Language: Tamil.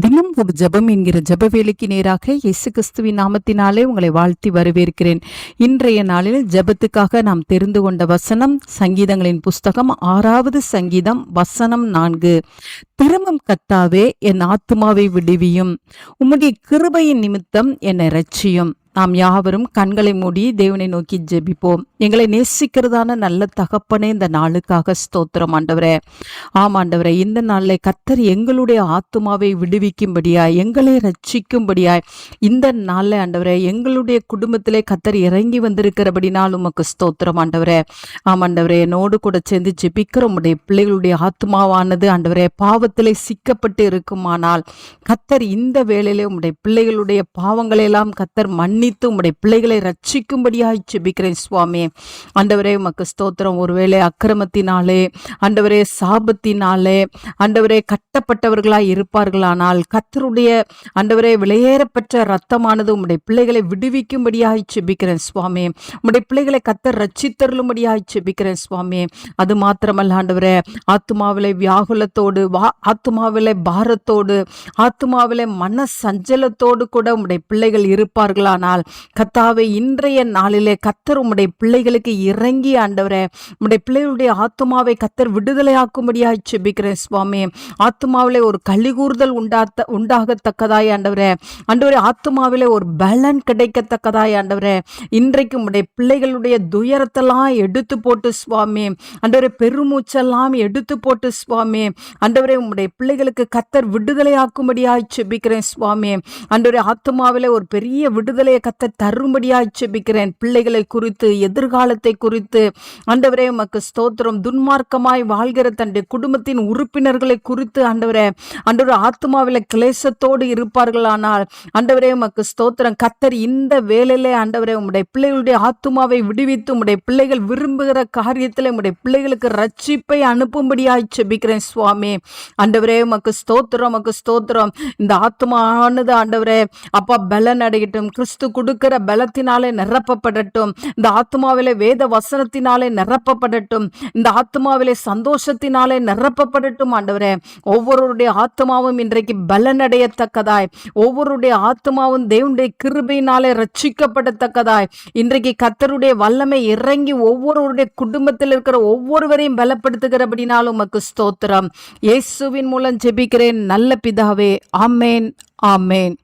தினம் ஒரு ஜெபம் என்கிற ஜெப வேலைக்கு நேராக இயேசு கிறிஸ்துவின் நாமத்தினாலே உங்களை வாழ்த்தி வரவேற்கிறேன். இன்றைய நாளில் ஜெபத்துக்காக நாம் தெரிந்து கொண்ட வசனம் சங்கீதங்களின் புஸ்தகம் ஆறாவது சங்கீதம் வசனம் நான்கு. திருமம் கத்தாவே என் ஆத்துமாவை விடுவியும். உம்முடைய கிருபையின் நிமித்தம் என்னை ரட்சியும் நாம் யாவரும் கண்களை மூடி தேவனை நோக்கி ஜெபிப்போம். எங்களை நேசிக்கிறதான நல்ல தகப்பனே இந்த நாளுக்காக ஸ்தோத்திரம் ஆண்டவரே. ஆம் ஆண்டவரே இந்த நாளில் கத்தர் எங்களுடைய ஆத்துமாவை விடுவிக்கும்படியாய் எங்களை ரட்சிக்கும்படியாய் இந்த நாளில் ஆண்டவரே எங்களுடைய குடும்பத்திலே கத்தர் இறங்கி வந்திருக்கிறபடினால் உமக்கு ஸ்தோத்திரம் ஆண்டவரே. ஆம் ஆண்டவரே என்னோடு கூட சேர்ந்து ஜெபிக்கிற உடைய பிள்ளைகளுடைய ஆத்மாவானது ஆண்டவரே பாவத்திலே சிக்கப்பட்டு இருக்குமானால் கத்தர் இந்த வேளையிலே உம்முடைய பிள்ளைகளுடைய பாவங்களையெல்லாம் கத்தர் கத்தர் மன்னித்து உம்முடைய பிள்ளைகளை ரட்சிக்கும்படியாய் செபிக்கிறேன் சுவாமி. ஆண்டவரே உமக்கு ஸ்தோத்திரம். ஒருவேளை அக்கிரமத்தினாலே ஆண்டவரே சாபத்தினாலே ஆண்டவரே கட்டப்பட்டவர்களாய் இருப்பார்களானால் கத்தருடைய ஆண்டவரே விலையேறப்பெற்ற ரத்தமானது உம்முடைய பிள்ளைகளை விடுவிக்கும்படியாய் செபிக்கிறேன் சுவாமி. உம்முடைய பிள்ளைகளை கத்தர் ரட்சித்தருளும்படியாய் செபிக்கிறேன் சுவாமி. அது மாத்திரமல்ல ஆண்டவரே ஆத்துமாவிலே வியாகுலத்தோடு வா ஆத்துமாவிலே பாரத்தோடு ஆத்துமாவிலே மன சஞ்சலத்தோடு கூட உம்முடைய பிள்ளைகள் இருப்பார்களானால் கத்தாவை இன்றைய நாளிலே கத்தர் உம்முடைய பிள்ளைகளுக்கு இறங்கி ஆண்டவரே உம்முடைய பிள்ளைகளுடைய ஆத்துமாவை கத்தர் விடுதலையாக்கும்படியாய் செபிக்கிறேன் சுவாமி. ஆத்துமாவிலே ஒரு கழிகூறுதல் உண்டாத்த உண்டாகத்தக்கதாய் ஆண்டவரே. ஆண்டவரே ஆத்மாவிலே ஒரு பலன் கிடைக்கத்தக்கதாய் ஆண்டவரே. இன்றைக்கு உம்முடைய பிள்ளைகளுடைய துயரத்தெல்லாம் எடுத்து போட்டு சுவாமி. ஆண்டவரே பெருமூச்செல்லாம் எடுத்து போட்டு சுவாமி. ஆண்டவரே உம்முடைய பிள்ளைகளுக்கு கத்தர் விடுதலையாக்கும்படியாக செபிக்கிறேன் சுவாமி. ஆண்டவரே ஆத்மாவிலே ஒரு பெரிய விடுதலையை கத்தர் தரும்படியாய் செபிக்கிறேன் பிள்ளைகளை குறித்து எதிர்காலத்தை குறித்து. ஆண்டவரே உமக்கு ஸ்தோத்திரம். துன்மார்க்கமாய் வாழ்கிற தன்னுடைய குடும்பத்தின் உறுப்பினர்களை குறித்து ஆண்டவரே. ஆண்டவரே ஆத்மாவில கிளேசத்தோடு இருப்பார்களானால் ஆண்டவரே உமக்கு ஸ்தோத்திரம். கத்தர் இந்த வேலையிலே ஆண்டவரே உம்முடைய பிள்ளைகளுடைய ஆத்மாவை விடுவித்து உம்முடைய பிள்ளைகள் விரும்புகிற காரியத்தில் உம்முடைய பிள்ளைகளுக்கு ரட்சிப்பை அனுப்பும்படியாய் செபிக்கிறேன் சுவாமி. ஆண்டவரே உமக்கு ஸ்தோத்திரம் உமக்கு ஸ்தோத்திரம். இந்த ஆத்மானது ஆண்டவரே அப்பா பலன் அடையட்டும் கிறிஸ்து கொடுக்கிற பலத்தினாலே நிரப்பப்படட்டும். இந்த ஆத்மாவிலே வேத வசனத்தினாலே நிரப்பப்படட்டும். இந்த ஆத்மாவிலே சந்தோஷத்தினாலே நிரப்பப்படட்டும் ஆண்டவரே. ஒவ்வொருடைய ஆத்மாவும் இன்றைக்கு பலனடையத்தக்கதாய். ஒவ்வொருடைய ஆத்மாவும் தேவனுடைய கிருபையினாலே ரட்சிக்கப்படத்தக்கதாய். இன்றைக்கு கத்தருடைய வல்லமை இறங்கி ஒவ்வொருவருடைய குடும்பத்தில் இருக்கிற ஒவ்வொருவரையும் பலப்படுத்துகிறபடினாலும் உமக்கு ஸ்தோத்திரம். இயேசுவின் மூலம் ஜெபிக்கிறேன். நல்ல பிதாவே. ஆமேன். ஆமேன்.